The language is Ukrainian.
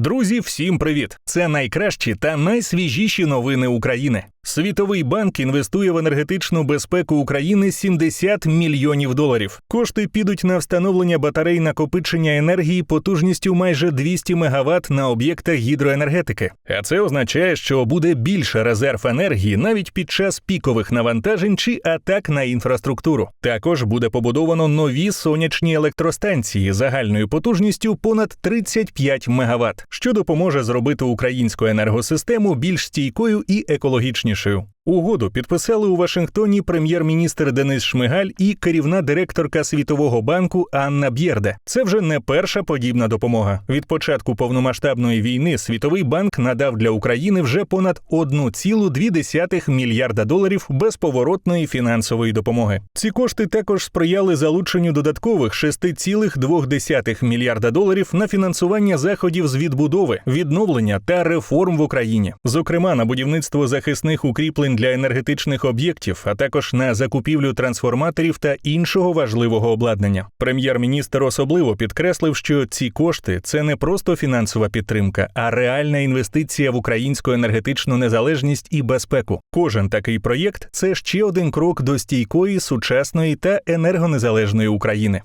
Друзі, всім привіт! Це найкращі та найсвіжіші новини України. Світовий банк інвестує в енергетичну безпеку України 70 мільйонів доларів. Кошти підуть на встановлення батарей накопичення енергії потужністю майже 200 МВт на об'єктах гідроенергетики. А це означає, що буде більше резерв енергії навіть під час пікових навантажень чи атак на інфраструктуру. Також буде побудовано нові сонячні електростанції загальною потужністю понад 35 МВт, що допоможе зробити українську енергосистему більш стійкою і екологічнішою. Угоду підписали у Вашингтоні прем'єр-міністр Денис Шмигаль і керівна директорка Світового банку Анна Б'єрде. Це вже не перша подібна допомога. Від початку повномасштабної війни Світовий банк надав для України вже понад 1,2 мільярда доларів безповоротної фінансової допомоги. Ці кошти також сприяли залученню додаткових 6,2 мільярда доларів на фінансування заходів з відбудови, відновлення та реформ в Україні, зокрема на будівництво захисних укріплень для енергетичних об'єктів, а також на закупівлю трансформаторів та іншого важливого обладнання. Прем'єр-міністр особливо підкреслив, що ці кошти це не просто фінансова підтримка, а реальна інвестиція в українську енергетичну незалежність і безпеку. Кожен такий проєкт це ще один крок до стійкої, сучасної та енергонезалежної України.